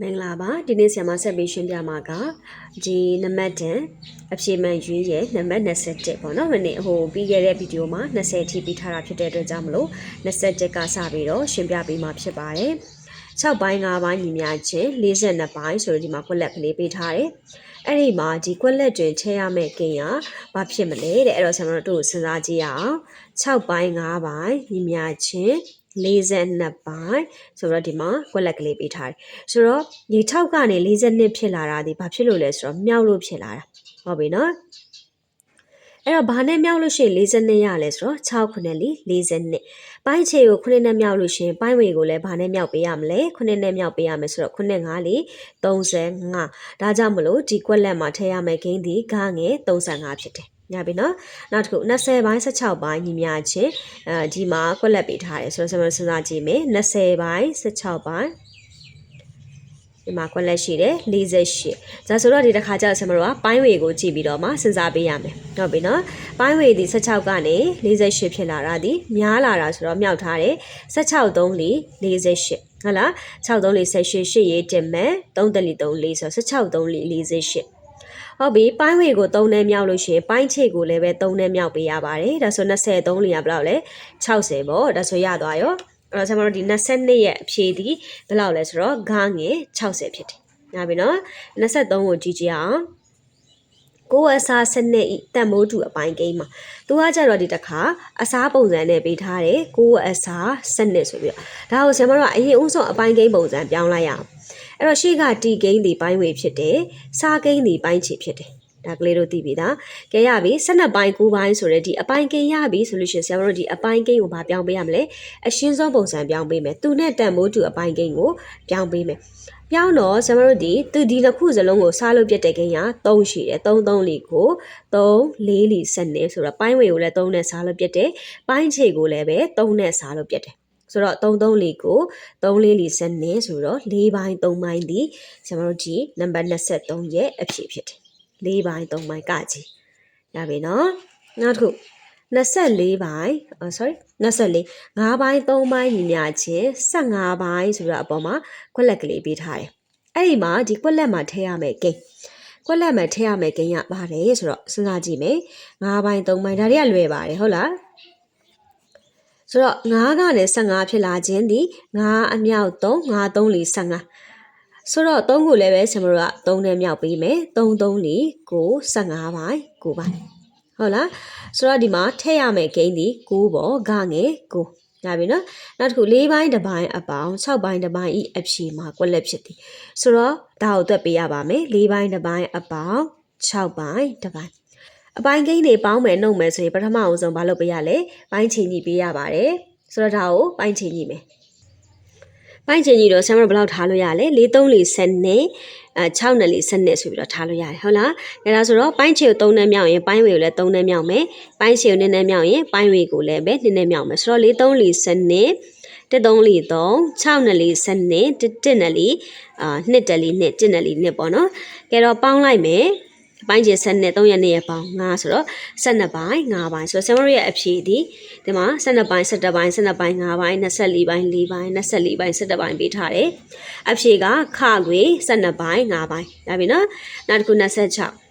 မင်္ဂလာပါဒီနေ့ဆရာမဆက်ပြီးရှင်းပြမှာကဒီနံပါတ်10အဖြေမှန်ရွေးရဲ့နံပါတ်21ပေါ့နော်မနေ့ဟိုပြီးခဲ့တဲ့ဗီဒီယိုမှာ20အထိပြီးထားတာဖြစ်တဲ့အတွက်ကြောင့်မလို့21ကစပြီးတော့ရှင်းပြပေးမှာဖြစ်ပါတယ်6ပိုင်း5ပိုင်းညီများချင်း42ပိုင်းဆိုတော့ဒီမှာကွက်လက်ကလေးပေးထားတယ်အဲ့ဒီမှာဒီကွက်လက်တွင်ချဲရမယ့်ကင်ရဘာဖြစ်မလဲတဲ့အဲ့တော့ဆရာမတို့တို့စဉ်းစားကြည့်ရအောင်6ပိုင်း5ပိုင်းညီများချင်း 42ပိုင်းဆိုတော့ဒီမှာကွက်လက်ကလေးပေးထားတယ်ဆိုတော့ဒီ6ကနေ42ဖြစ်လာတာဒီဘာဖြစ်လို့လဲဆိုတော့မြောက်လို့ဖြစ်လာတာဟုတ်ပြီနော်အဲ့တော့ဘာနဲ့မြောက်လို့ရှိရင်42ရလဲဆိုတော့6ခုနဲ့42ပိုင်းခြေကိုခုနှစ်နဲ့မြောက်လို့ရှိရင်ပိုင်းဝေကိုလည်းဘာနဲ့မြောက်ပေးရမလဲခုနှစ်နဲ့မြောက်ပေးရမယ်ဆိုတော့ခုနှစ်5လေး35ဒါကြောင့်မလို့ဒီကွက်လက်မှာထည့်ရမယ့်ဂိမ်းဒီဂငယ်35ဖြစ်တယ် ညပြီနော်နောက်တစ်ခု20ပိုင်း16ပိုင်းညီများချင်းအဲဒီမှာကွက်လက်ပေးထားတယ်ဆိုတော့ကျွန်တော်စဉ်းစားကြည့်မယ်20ပိုင်း16ပိုင်းဒီမှာကွက်လက်ရှိတယ်48ဒါဆိုတော့ဒီတစ်ခါကျတော့ကျွန်တော်တို့ကပိုင်းဝေကိုကြည့်ပြီးတော့မှစဉ်းစားပေးရမယ်ဟုတ်ပြီနော်ပိုင်းဝေဒီ16ကနေ48ဖြစ်လာတာဒီများလာတာဆိုတော့မြောက်ထားတယ်16 3 48ဟုတ်လား6 3 48 8ရေးတင်မယ်3တလီ3 4ဆိုတော့16 3 48 ဟုတ်ပြီပိုင်းဝေကို3နဲ့မြောက်လို့ရှိရင်ပိုင်းခြေကိုလည်းပဲ3နဲ့မြောက်ပေးရပါတယ်ဒါဆို23လီရဘယ်လောက်လဲ60ပေါ့ဒါဆိုရသွားရောအဲ့တော့ကျွန်တော်တို့ဒီ22ရဲ့အဖြေဒီဘယ်လောက်လဲဆိုတော့ဂါငယ်60ဖြစ်တယ်ညာပြီနော်23ကိုကြည့်ကြည့်အောင်ကိုယ်အစားစနစ်ဤတန်မိုးတူအပိုင်းကိန်းမှာသူကကြတော့ဒီတစ်ခါအစားပုံစံနဲ့ပေးထားတယ်ကိုယ်အစားစနစ်ဆိုပြီးတော့ဒါကိုဆရာမတို့ကအရင်ဦးဆုံးအပိုင်းကိန်းပုံစံပြောင်းလိုက်ရအောင် အဲ့တော့ရှေ့ကတီကိန်းဒီပိုင်းဝေဖြစ်တယ်စားကိန်းဒီပိုင်းချေဖြစ်တယ်ဒါကလေးတို့သိပြီသားကဲရပြီ12ပိုင်း9ပိုင်းဆိုတဲ့ဒီအပိုင်းကိန်းရပြီဆိုလို့ရှိရင်ဆရာမတို့ဒီအပိုင်းကိန်းကိုဗာပြောင်းပေးရမလဲအရှင်းဆုံးပုံစံပြောင်းပေးမယ်သူနဲ့တန်မိုးတူအပိုင်းကိန်းကိုပြောင်းပေးမယ်ပြောင်းတော့ဆရာမတို့ဒီသူဒီနှစ်ခုစလုံးကိုစားလို့ပြတ်တဲ့ကိန်းက3ရှိတယ်3 3လီကို3 4လီစနေဆိုတော့ပိုင်းဝေကိုလည်း3နဲ့စားလို့ပြတ်တယ်ပိုင်းခြေကိုလည်းပဲ3နဲ့စားလို့ပြတ်တယ် ဆိုတော့33လေးကို3လေးလီစနေဆိုတော့4ပိုင်း3ပိုင်းဒီကျွန်တော်တို့ဒီနံပါတ်23ရဲ့အဖြစ်ဖြစ်တယ်၄ပိုင်း၃ပိုင်းကကြည့်ရပြီနော်နောက်တစ်ခု24ပိုင်း sorry 24 5ပိုင်း3ပိုင်းညီညာချင်း15ပိုင်းဆိုတော့အပေါ်မှာခွက်လက်ကလေးပေးထားတယ်အဲ့ဒီမှာဒီခွက်လက်မှာထည့်ရမယ်ကိန်းခွက်လက်မှာထည့်ရမယ်ကိန်းကပါတယ်ဆိုတော့စဉ်းစားကြည့်မယ်5ပိုင်း3ပိုင်းဒါတွေကလွယ်ပါတယ်ဟုတ်လား ဆိုတော့9ကနေ15ဖြစ်လာခြင်းဒီ9အမြောက်3 9 3လီ15ဆိုတော့3ခုလည်းပဲကျွန်တော်တို့က3နဲ့မြောက်ပေးမယ်3 3လီကို15ပိုင်း9ပိုင်းဟုတ်လားဆိုတော့ဒီမှာထည့်ရမယ့်ဂိမ်းဒီ9ပေါ့ဂငယ်9ဒါပြီနော်နောက်တစ်ခု၄ပိုင်းတစ်ပိုင်းအပေါင်း6ပိုင်းတစ်ပိုင်းဤအဖြေမှာကွက်လက်ဖြစ်သည်ဆိုတော့ဒါကိုတွက်ပေးရပါမယ်၄ပိုင်းတစ်ပိုင်းအပေါင်း6ပိုင်းတစ်ပိုင်း အပိုင်းကိန်းတွေပေါင်းမယ်နှုတ်မယ်ဆိုရင်ပထမအဆုံးဘာလုပ်ပေးရလဲပိုင်းချိန်ကြီးပေးရပါတယ်ဆိုတော့ဒါကိုပိုင်းချိန်ကြီးမယ်ပိုင်းချိန်ကြီးတော့ဆရာမတို့ဘယ်လောက်ထားလို့ရလဲ၄3လေးစနဲ့အဲ6နဲ့လေးစနဲ့ဆိုပြီးတော့ထားလို့ရတယ်ဟုတ်လားအဲဒါဆိုတော့ပိုင်းခြေကို3နဲ့မြောက်ရင်ပိုင်းဝေကိုလည်း3နဲ့မြောက်မယ်ပိုင်းခြေကို2နဲ့မြောက်ရင်ပိုင်းဝေကိုလည်းပဲ2နဲ့မြောက်မယ်ဆိုတော့၄3လေးစနဲ့တစ်သုံးလီ3 6နဲ့လီစနဲ့တစ်တစ်နဲ့လီအာနှစ်တက်လီနှစ်တစ်နဲ့လီနှစ်ပေါ့နော်ကဲတော့ပေါင်းလိုက်မယ် ပိုင်းကျ7နဲ့3ရက်နေ့ရပေါင်း9ဆိုတော့12ပိုင်း9ပိုင်းဆိုတော့ဆရာမတို့ရဲ့အဖြေဒီဒီမှာ12ပိုင်း17ပိုင်း12ပိုင်း9ပိုင်း24ပိုင်း4ပိုင်း24ပိုင်း17ပိုင်းပေးထားတယ်အဖြေကခခွေ12ပိုင်း9ပိုင်းဒါပြီနော်နောက်တစ်ခု26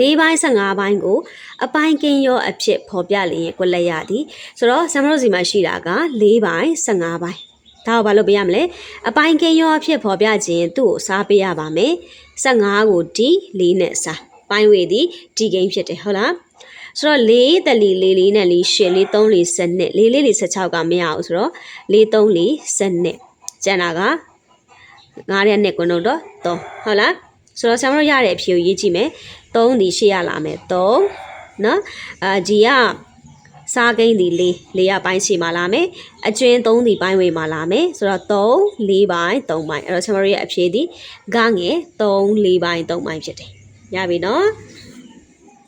၄ပိုင်း15ပိုင်းကို အပိုင်းကင်းရောအဖြစ်ဖော်ပြလျင်ကွက်လက်ရသည်ဆိုတော့ဆမ်မတို့စီမှာရှိတာက၄ပိုင်း15ပိုင်း ဒါကိုဘာလို့ပေးရမလဲအပိုင်းကင်းရောအဖြစ်ဖော်ပြခြင်းသူ့ကိုစားပေးရပါမယ်15ကို D 4နဲ့စားပိုင်းဝေသည် D ဂိမ်းဖြစ်တယ်ဟုတ်လားဆိုတော့၄တလီ၄၄နဲ့၄၈၄3၄စနစ်၄၄၄16ကမရအောင်ဆိုတော့၄3၄စနစ်ကျန်တာက9ရက်နဲ့ကွန်းတော့3ဟုတ်လားဆိုတော့ဆရာမတို့ရတဲ့အဖြေကိုရေးကြည့်မယ်3ဒီရှေ့ရလာမယ်3နော်အာဒီက စားကိန်းဒီ၄၄ရပိုင်းရှေ့မှာလာမယ်အကျွင်း3ဒီပိုင်းဝေမှာလာမယ်ဆိုတော့3 4ပိုင်း3ပိုင်းအဲ့တော့ဆရာမတို့ရဲ့အဖြေဒီဂငယ်3 4ပိုင်း3ပိုင်းဖြစ်တယ်ရပြီနော်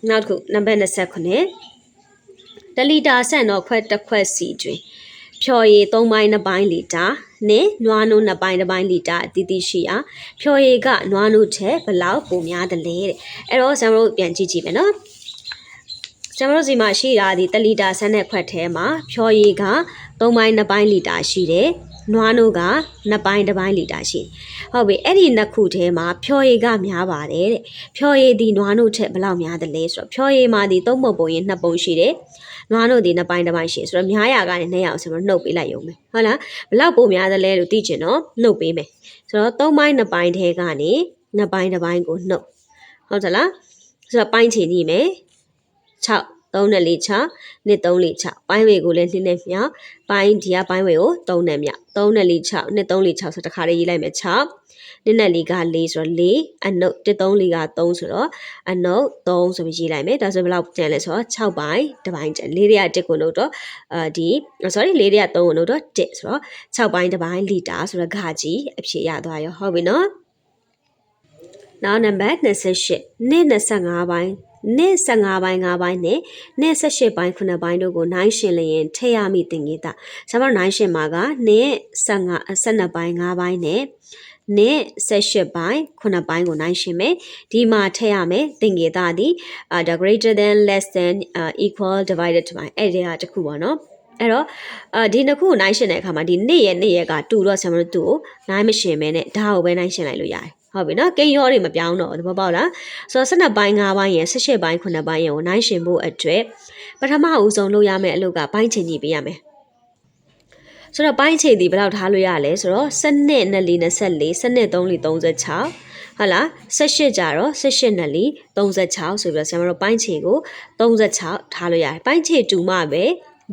နောက်တစ်ခုနံပါတ်29တလီတာဆန့်တော့ခွက်တစ်ခွက်စီကျွင်းဖြော်ရည်3ပိုင်း2ပိုင်းလီတာနဲ့နွားနိုး2ပိုင်း2ပိုင်းလီတာအတီးတီးရှိရာဖြော်ရည်ကနွားနိုးချက်ဘလောက်ပိုများတယ်လဲတဲ့အဲ့တော့ဆရာတို့ပြန်ကြည့်ကြည့်မယ်နော် ဆရာတို့စီမှာရှိတာဒီ1လီတာဆန်းတဲ့ခွက်ထဲမှာဖြော်ရည်က3ပိုင်း2ပိုင်းလီတာရှိတယ်နွားနို့ကနှစ်ပိုင်းတစ်ပိုင်းလီတာရှိတယ်ဟုတ်ပြီအဲ့ဒီနှစ်ခုထဲမှာဖြော်ရည်ကများပါတယ်တဲ့ဖြော်ရည်ဒီနွားနို့ထက်ဘယ်လောက်များသလဲဆိုတော့ဖြော်ရည်မှာဒီသုံးပုံပုံရင်နှစ်ပုံရှိတယ်နွားနို့ဒီနှစ်ပိုင်းတစ်ပိုင်းရှိတယ်ဆိုတော့များရကနေနှစ်ရအောင်ဆိုတော့နှုတ်ပေးလိုက်ရုံပဲဟုတ်လားဘယ်လောက်ပုံများသလဲလို့သိချင်တော့နှုတ်ပေးမယ်ဆိုတော့သုံးပိုင်းနှစ်ပိုင်းထဲကနေနှစ်ပိုင်းတစ်ပိုင်းကိုနှုတ်ဟုတ်သလားဆိုတော့ပိုင်းချင်ကြည့်မယ် 6 3နဲ့4 6နှစ်3 4 6ပိုင်းဝေကိုလည်းနှစ်နဲ့မြောက်ပိုင်းဒီကပိုင်းဝေကို3နဲ့မြောက်3နဲ့4 6နှစ်3 4 6ဆိုတခါလေးရေးလိုက်မယ်6နှစ်နဲ့4က4ဆိုတော့4အနုတ်1 3 4က3ဆိုတော့အနုတ်3ဆိုပြီးရေးလိုက်မယ်ဒါဆိုဘယ်လောက်ကျန်လဲဆိုတော့6ပိုင်းတစ်ပိုင်းကျန်4တွေက1ကိုနှုတ်တော့အာဒီ sorry 4တွေက3ကိုနှုတ်တော့1ဆိုတော့6ပိုင်းတစ်ပိုင်းလီတာဆိုတော့ဂါကြီးအဖြစ်ရသွားရောဟုတ်ပြီနော်နောက်နံပါတ်28နှစ်25ပိုင်း နှစ်15ပိုင်း5ပိုင်းနဲ့နှစ်18ပိုင်း9ပိုင်းတို့ကိုနိုင်ရှင်လျင်ထည့်ရမိတင်ကြီးတာဆရာမနိုင်ရှင်မှာကနှစ်15 12ပိုင်း5ပိုင်းနဲ့နှစ်18ပိုင်း9ပိုင်းကိုနိုင်ရှင်မယ်ဒီမှာထည့်ရမယ်သင်္ကေတသည် uh, the greater than less than uh, equal divided by အဲ့ဒီဟာတစ်ခုပေါ့နော်အဲ့တော့အာဒီနှစ်ခုကိုနိုင်ရှင်တဲ့အခါမှာဒီနှစ်ရဲ့နှစ်ရဲ့ကတူတော့ဆရာမတို့သူ့ကိုနိုင်မရှင်မဲနဲ့ဒါကိုပဲနိုင်ရှင်လိုက်လို့ရတယ် ဟုတ်ပြီနော်ကိန်းရောတွေမပြောင်းတော့သဘောပေါက်လားဆိုတော့12ပိုင်း5ပိုင်းရယ်18ပိုင်း9ပိုင်းရယ်ကိုနိုင်ရှင်ဖို့အတွက်ပထမအဦးဆုံးလုပ်ရမယ့်အလုပ်ကပိုင်းချိန်ကြီးပေးရမယ်ဆိုတော့ပိုင်းချိန်ဒီဘယ်လောက်ထားလို့ရလဲဆိုတော့7နဲ့2 4 24 7နဲ့3 4 36ဟုတ်လား18ကြတော့18နဲ့4 36ဆိုပြီးတော့ဆရာမတို့ပိုင်းချိန်ကို36ထားလို့ရတယ်ပိုင်းချိန်တူမှပဲ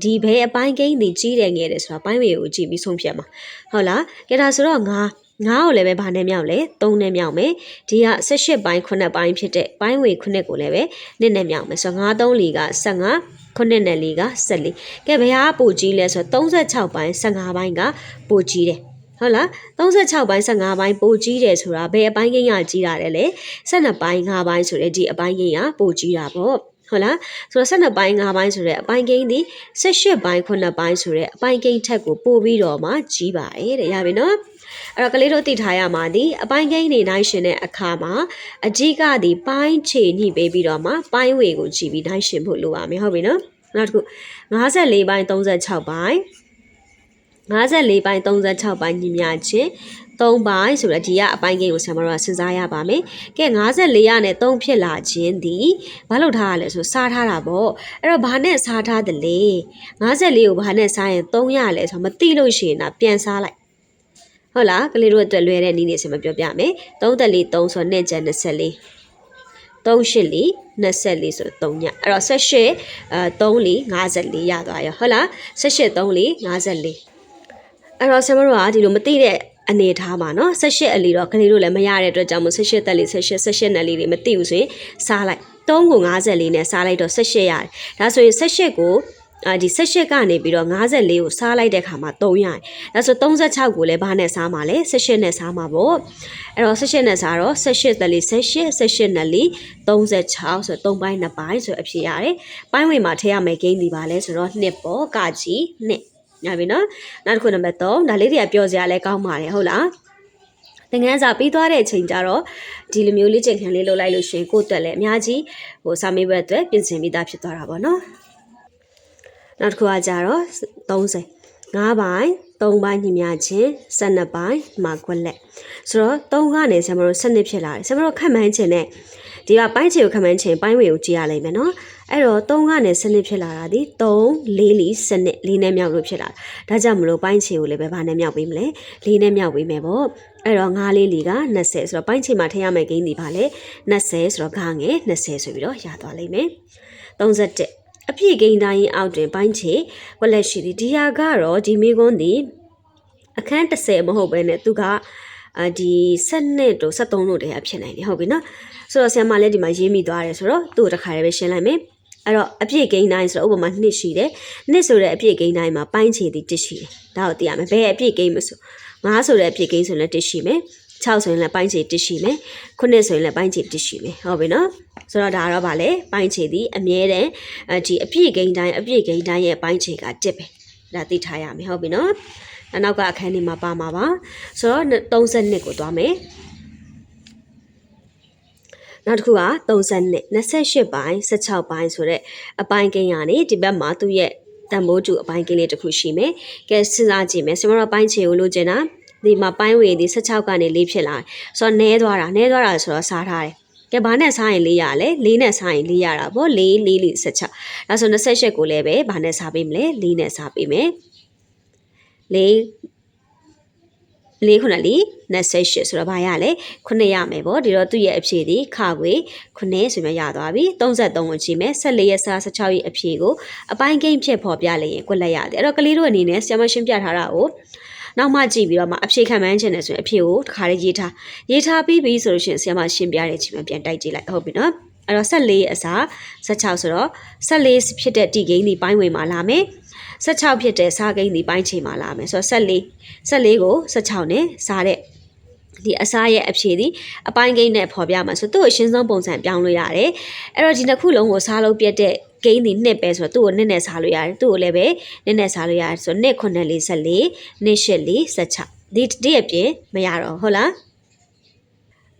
ဒီဘဲအပိုင်းကိန်းတွေကြီးတယ်ငယ်တယ်ဆိုတာပိုင်းဝေကိုကြည့်ပြီးဆုံးဖြတ်မှာဟုတ်လားကြဒါဆိုတော့ငါ ငါ့ကိုလည်းပဲဗာနဲ့မြောက်လဲ၃နဲ့မြောက်မယ်ဒီက18ပိုင်း9ပိုင်းဖြစ်တဲ့ပိုင်းဝေ9ကိုလည်းပဲနှစ်နဲ့မြောက်မယ်ဆိုတော့9 3 4က15ခုနှစ်နဲ့လေးက14ကဲဘယ်ဟာပိုကြီးလဲဆိုတော့36ပိုင်း15ပိုင်းကပိုကြီးတယ်ဟုတ်လား36ပိုင်း15ပိုင်းပိုကြီးတယ်ဆိုတာဘယ်အပိုင်းကိန်းကကြီးတာလဲလဲ12ပိုင်း5ပိုင်းဆိုတဲ့ဒီအပိုင်းကိန်းကပိုကြီးတာပေါ့ ဟုတ်လားဆိုတော့12ပိုင်း5ပိုင်းဆိုတဲ့အပိုင်းကိန်းဒီ18ပိုင်း9ပိုင်းဆိုတဲ့အပိုင်းကိန်းထက်ကိုပို့ပြီးတော့မှကြီးပါတယ်တဲ့ရပြီနော်အဲ့တော့ကလေးတို့သိထားရမှာဒီအပိုင်းကိန်းနေနိုင်ရှင်တဲ့အခါမှာအကြီးကဒီပိုင်းခြေညှိပေးပြီးတော့မှပိုင်းဝေကိုကြည့်ပြီးနိုင်ရှင်ဖို့လိုပါမယ်ဟုတ်ပြီနော်နောက်တစ်ခု54ပိုင်း36ပိုင်း54ပိုင်း36ပိုင်းညီမျှချင်း 3ပိုင်းဆိုတော့ဒီကအပိုင်းကိန်းကိုဆရာမတို့ကစဉ်းစားရပါမယ်။ကဲ54ရနဲ့3ဖြစ်လာခြင်းဒီဘာလို့ထားရလဲဆိုစားထားတာပေါ့။အဲ့တော့ဘာနဲ့စားထားတယ်လဲ။54ကိုဘာနဲ့စားရင်3ရလဲဆိုတော့မသိလို့ရှိရင်တော့ပြန်စားလိုက်။ဟုတ်လားကလေးတို့အတွက်လွယ်တဲ့နည်းနေဆင်မပြောပြမယ်။3တက်လေး3ဆိုတော့2ကျန်24 38လီ24ဆို3ညအဲ့တော့18အဲ3လီ54ရသွားရောဟုတ်လား18 3လီ54အဲ့တော့ဆရာမတို့ကဒီလိုမသိတဲ့ အနေထားပါနော်18အလီတော့ကလေးတို့လည်းမရတဲ့အတွက်ကြောင့်မို့18တက်လီ18 18နယ်လီတွေမသိဘူးဆိုရင်စားလိုက်3ကို54နဲ့စားလိုက်တော့18ရတယ်ဒါဆိုရင်18ကိုအာဒီ18ကနေပြီးတော့54ကိုစားလိုက်တဲ့ခါမှာ3ရတယ်ဒါဆို36ကိုလည်းဘာနဲ့စားမှာလဲ18နဲ့စားမှာပေါ့အဲ့တော့18နဲ့စားတော့18တလီ18 18နဲ့လီ36ဆိုတော့3ပိုင်း2ပိုင်းဆိုအဖြစ်ရတယ်ပိုင်းဝင်မှာထည့်ရမယ်ဂိမ်းဒီပါလဲဆိုတော့2ပေါ့ကကြီး2 ညပြီနော်နောက်တစ်ခုနံပါတ်3ဒါလေးတွေကပြောစရာလဲကောင်းပါတယ်ဟုတ်လားသင်ခန်းစာပြီးသွားတဲ့အချိန်ကျတော့ဒီလိုမျိုးလေးချိန်ခံလေးလုပ်လိုက်လို့ရှိရင်ကိုယ့်အတွက်လည်းအများကြီးဟိုစာမေးပွဲအတွက်ပြင်ဆင်ပြီးသားဖြစ်သွားတာပေါ့နော်နောက်တစ်ခုကကြတော့30 5ပိုင်း3ပိုင်းညီမျှချင်း12ပိုင်းမှာခွက်လက်ဆိုတော့3ကနေဆရာမတို့7ဖြစ်လာတယ်ဆရာမတို့ခက်မှန်းခြင်းနဲ့ ဒီကပိုင်းချေကိုခက်မှန်းခြင်းပိုင်းဝေကိုကြည့်ရလိမ့်မယ်နော်အဲ့တော့3ကနေ7ဖြစ်လာတာဒီ3 4လီ7လေးနဲ့မြောက်လို့ဖြစ်လာဒါကြောင့်မလို့ပိုင်းချေကိုလည်းပဲဘာနဲ့မြောက်ပေးမလဲလေးနဲ့မြောက်ပေးမယ်ပေါ့အဲ့တော့9လေးလီက20ဆိုတော့ပိုင်းချေမှာထည့်ရမယ့်ဂိမ်းဒီပါလေ20ဆိုတော့ဂါငယ်20ဆိုပြီးတော့ရသွားလိမ့်မယ်31အပြည့်ကိန်းတိုင်းအောက်တွင်ပိုင်းချေဝက်လက်ရှိသည်ဒီဟာကတော့ဒီမိကွန်းသည်အခန်း30မဟုတ်ဘဲနဲ့သူကအာဒီ7တို့73တို့တည်းအဖြစ်နိုင်တယ်ဟုတ်ပြီနော် ဆိုတော့ဆရာမလည်းဒီမှာရေးမိသွားတယ်ဆိုတော့သူ့ကိုတစ်ခါလေးပဲရှင်းလိုက်မယ်အဲ့တော့အပြည့်ကိန်းတိုင်းဆိုတော့ဥပမာနှစ်ရှိတယ်နှစ်ဆိုတဲ့အပြည့်ကိန်းတိုင်းမှာပိုင်းချေသည်တစ်ရှိတယ်ဒါကိုသိရမယ်ဘယ်အပြည့်ကိန်းမဆို9ဆိုတဲ့အပြည့်ကိန်းဆိုလည်းတစ်ရှိမယ်6ဆိုရင်လည်းပိုင်းခြေတစ်ရှိမယ်9ဆိုရင်လည်းပိုင်းခြေတစ်ရှိမယ်ဟုတ်ပြီနော်ဆိုတော့ဒါကတော့ဗာလေပိုင်းခြေဒီအမြဲတမ်းဒီအပြည့်ဂိမ်းတိုင်းအပြည့်ဂိမ်းတိုင်းရဲ့ပိုင်းခြေကတစ်ပဲဒါသိထားရမယ်ဟုတ်ပြီနော်နောက်ကအခန်းလေးမှာပါမှာပါဆိုတော့32ကိုသွားမယ် နောက်တစ်ခုက32 28ပိုင်း16ပိုင်းဆိုတဲ့အပိုင်းကိန်းကနေဒီဘက်မှာသူ့ရဲ့တန်ဖိုးတူအပိုင်းကိန်းလေးတစ်ခုရှိမယ်။ကဲစဉ်းစားကြည့်မယ်။ဆင်မတော့ပိုင်းချေကိုလိုချင်တာဒီမှာပိုင်းဝေဒီ16ကနေ၄ဖြစ်လာတယ်။ဆိုတော့နဲသွားတာနဲသွားတာဆိုတော့စားထားတယ်။ကဲဘာနဲ့စားရင်၄ရလဲ၄နဲ့စားရင်၄ရတာပေါ့၄၄၄16ဒါဆို28ကိုလည်းပဲဘာနဲ့စားပေးမလဲ၄နဲ့စားပေးမယ်၄ 494 28ဆိုတော့ဘာရလဲ9ရမယ်ပေါ့ဒီတော့သူ့ရဲ့အဖြေဒီခါခွေ9ဆိုပြီးရသွားပြီ33ဝင်ချိန်မယ်14ရက်စား16ရက်အဖြေကိုအပိုင်းကိန်းဖြစ်ပေါ်ပြလိုက်ရင်ကွက်လက်ရတယ်အဲ့တော့ကလေးတို့အနေနဲ့ဆရာမရှင်းပြထားတာကိုနောက်မှကြည့်ပြီးတော့မှအဖြေခံမှန်းချင်တယ်ဆိုရင်အဖြေကိုတခါလေးရေးထားရေးထားပြီးပြီဆိုလို့ရှိရင်ဆရာမရှင်းပြတဲ့အချိန်မှာပြန်တိုက်ကြည့်လိုက်ဟုတ်ပြီနော်အဲ့တော့14ရက်အစား16ဆိုတော့14ဖြစ်တဲ့တိကိန်းဒီပိုင်းဝင်မှာလာမယ် 16ဖြစ်တဲ့စားကိန်းဒီပိုင်းချိန်မှာလာမယ်ဆိုတော့14 14ကို16နဲ့စားတဲ့ဒီအစားရဲ့အဖြေဒီအပိုင်းကိန်းနဲ့ဖော်ပြမှာဆိုသူ့ကိုရှင်းဆုံးပုံစံပြောင်းလို့ရတယ်အဲ့တော့ဒီနှစ်ခုလုံးကိုစားလို့ပြတ်တဲ့ကိန်းဒီနှစ်ပဲဆိုတော့သူ့ကိုနှစ်နဲ့စားလို့ရတယ်သူ့ကိုလည်းပဲနှစ်နဲ့စားလို့ရတယ်ဆိုတော့နှစ်9 4 14နှစ်8 4 16ဒီဒီအပြင်မရတော့ဟုတ်လား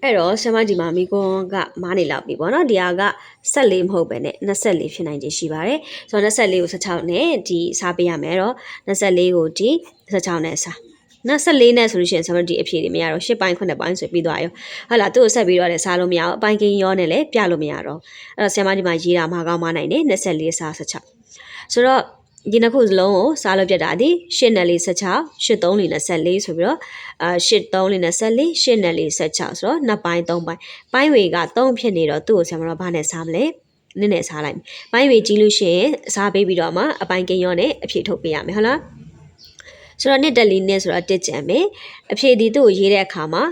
အဲ့တော့ဆရာမဒီမှာမိကွန်ကမားနေလောက်ပြီပေါ့နော်ဒီဟာက14မဟုတ်ပဲနဲ့24ဖြစ်နိုင်ခြေရှိပါတယ်ဆိုတော့24ကို16နဲ့ဒီစားပေးရမယ်အဲ့တော့24ကိုဒီ16နဲ့စား24နဲ့ဆိုလို့ရှိရင်ဆရာမဒီအဖြေတွေမရတော့10ပိုင်း9ပိုင်းဆိုပြီးသွားရောဟုတ်လားသူ့ကိုဆက်ပြီးတော့လည်းစားလို့မရအောင်အပိုင်းကင်းရောနဲ့လည်းပြလို့မရတော့အဲ့တော့ဆရာမဒီမှာရေးတာမှာကောင်းမနိုင်တယ်24စား16ဆိုတော့ ဒီနှစ်ခုစလုံးကိုစားလို့ပြတ်တာဒီ8နဲ့4 16 8 3 4 24ဆိုပြီးတော့အာ8 3 4 24 8နဲ့4 16ဆိုတော့နှစ်ပိုင်း3ပိုင်းပိုင်းဝေက3ဖြစ်နေတော့သူ့ကိုဆရာမတော့ဘာနဲ့စားမလဲနည်းနည်းစားလိုက်။ပိုင်းဝေကြီးလို့ရှိရင်စားပေးပြီးတော့မှအပိုင်းကင်းရောနဲ့အဖြေထုတ်ပေးရမယ်ဟုတ်လား။ဆိုတော့နှစ်တက်လီနဲ့ဆိုတော့တစ်ကြံမယ်။အဖြေဒီသူ့ကိုရေးတဲ့အခါမှာ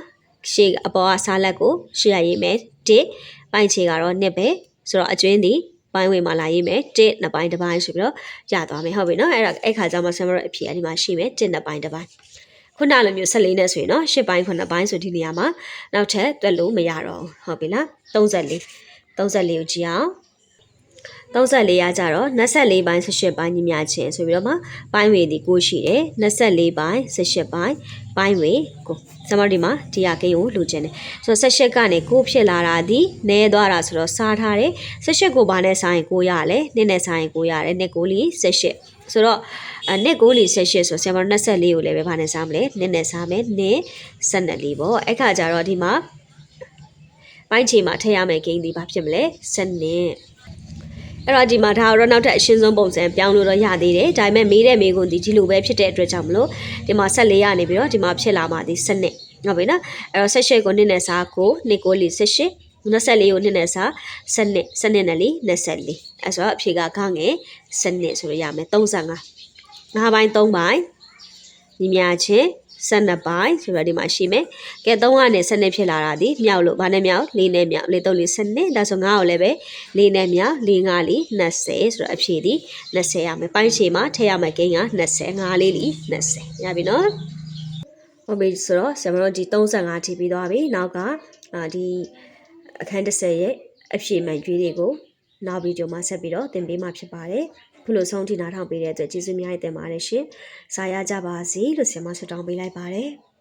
ရှေ့အပေါ်ကစားလက်ကိုရှေ့ရရေးမယ်။တစ်ပိုင်းချေကတော့နှစ်ပဲဆိုတော့အကျွင်းဒီ ပိုင်းဝင်မှာလာရေးမယ်တစ်နှစ်ပိုင်းတစ်ပိုင်းဆိုပြီးတော့ရသွားမယ်ဟုတ်ပြီနော်အဲ့ဒါအဲ့ခါကျမှဆမ်မရော့အဖြေအဒီမှာရှိမယ်တစ်နှစ်ပိုင်းတစ်ပိုင်းခုနလိုမျိုး14နဲ့ဆိုရင်နော်10ပိုင်း9ပိုင်းဆိုဒီနေရာမှာနောက်ထပ်တွက်လို့မရတော့ဘူးဟုတ်ပြီလား34 34ကိုကြည့်အောင် 34ရကြတော့24ပိုင်း18ပိုင်းညီမျှချင်းဆိုပြီးတော့မှပိုင်းဝေဒီကိုရှိတယ်24ပိုင်း18ပိုင်းပိုင်းဝေကိုစမဒီမှာဒီဟာကိန်းကိုလူချင်းတယ်ဆိုတော့18ကနေကိုဖြစ်လာတာဒီနဲသွားတာဆိုတော့စားထားတယ်18ကိုဘာနဲ့စားရင်ကိုရလဲနှစ်နဲ့စားရင်ကိုရတယ်နှစ်ကိုလီ18ဆိုတော့အနှစ်ကိုလီ18ဆိုဆရာမ24ကိုလည်းပဲဘာနဲ့စားမလဲနှစ်နဲ့စားမယ်နှစ်12ပေါ့အဲ့ခါကျတော့ဒီမှာပိုင်းချိန်မှာထည့်ရမယ့်ကိန်းဒီဘာဖြစ်မလဲ7နှစ် အဲ့တော့ဒီမှာဒါတော့နောက်ထပ်အရှင်းဆုံးပုံစံပြောင်းလို့တော့ရသေးတယ်ဒါပေမဲ့မေးတဲ့မေးခွန်းဒီဒီလိုပဲဖြစ်တဲ့အတွက်ကြောင့်မလို့ဒီမှာ14ရနေပြီးတော့ဒီမှာဖြစ်လာမှဒီ7နှစ်ဟုတ်ပြီနော်အဲ့တော့18ကိုနှစ်နဲ့စားကိုနှစ်ကိုလီ18 24ကိုနှစ်နဲ့စား7နှစ်7နှစ်နဲ့လီ24အဲ့ဆိုတော့အဖြေကခငယ်7နှစ်ဆိုလို့ရမယ်35ငါးပိုင်း3ပိုင်းညီမြချင်း 12ပိုင်းဆိုတော့ဒီမှာရှိမယ်။ကဲ3ကနေ7နှစ်ဖြစ်လာတာဒီမြောက်လို့ဗာနဲ့မြောက်4နဲ့မြောက်4 3 4 7နှစ်ဒါဆို9ကိုလည်းပဲ4နဲ့မြောက်4 5 4 20ဆိုတော့အဖြေဒီ20ရမယ်။ပိုင်းရှည်မှာထည့်ရမယ်ကိန်းက20 5လေးလီ20ရပြီနော်။ဟုတ်ပြီဆိုတော့ဆရာမတို့ဒီ35ထိပြီးသွားပြီ။နောက်ကအာဒီအခန်း30ရဲ့အဖြေမှန်ရွေးတွေကိုနောက်ဗီဒီယိုမှာဆက်ပြီးတော့သင်ပေးမှာဖြစ်ပါတယ်။ ခုလိုဆုံးထိနားထောင်ပေးတဲ့အတွက်ကျေးဇူးများတင်ပါတယ်ရှင်။စာရကြပါစေလို့ဆရာမဆုတောင်းပေးလိုက်ပါတယ်။